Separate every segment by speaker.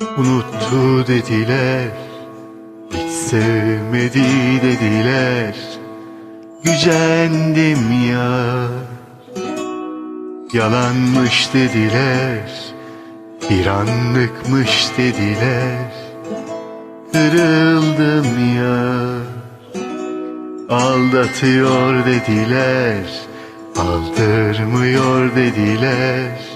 Speaker 1: Unuttu dediler Hiç sevmedi dediler. Gücendim ya Yalanmış dediler. Bir anlıkmış dediler. Kırıldım ya Aldatıyor dediler. Aldırmıyor dediler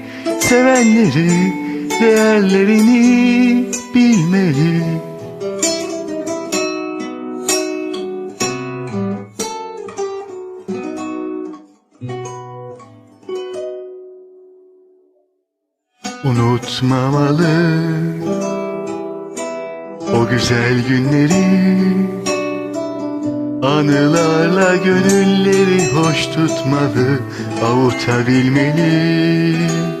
Speaker 1: Sevenleri değerlerini bilmeli. Unutmamalı o güzel günleri. Anılarla gönülleri hoş tutmalı Avutabilmeli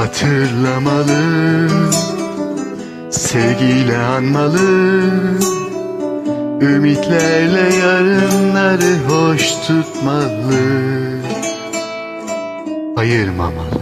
Speaker 1: Hatırlamalı Sevgiyle anmalı Ümitlerle yarınları hoş tutmalı Ayırmamalı